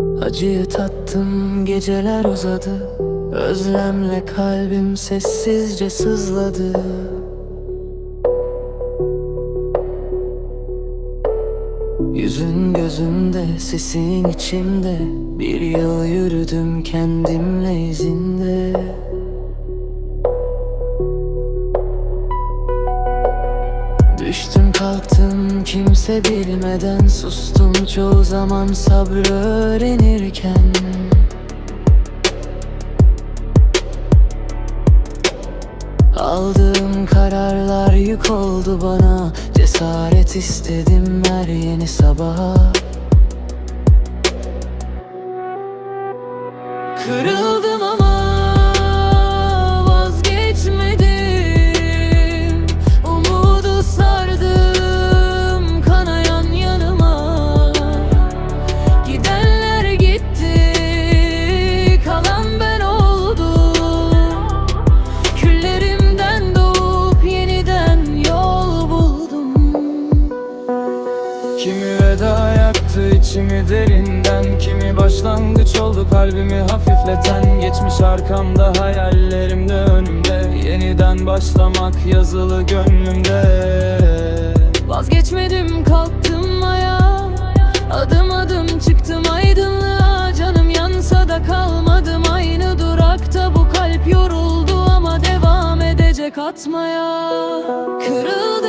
Acıyı tattım geceler uzadı. Özlemle kalbim sessizce sızladı. Yüzün gözümde, sesin içimde. Bir yıl yürüdüm kendimle izinde Düştüm kalktım kimse bilmeden Sustum. Çoğu zaman sabrı öğrenirken. Aldığım kararlar yük oldu bana. Cesaret istedim her yeni sabaha. Kırıldım yaktı içimi derinden Kimi başlangıç oldu kalbimi hafifleten. Geçmiş arkamda hayallerimde önümde. Yeniden başlamak yazılı gönlümde. Vazgeçmedim kalktım ayağa Adım adım çıktım aydınlığa. Canım yansa da kalmadım aynı durakta. Bu kalp yoruldu ama devam edecek atmaya. Kırıldım. ama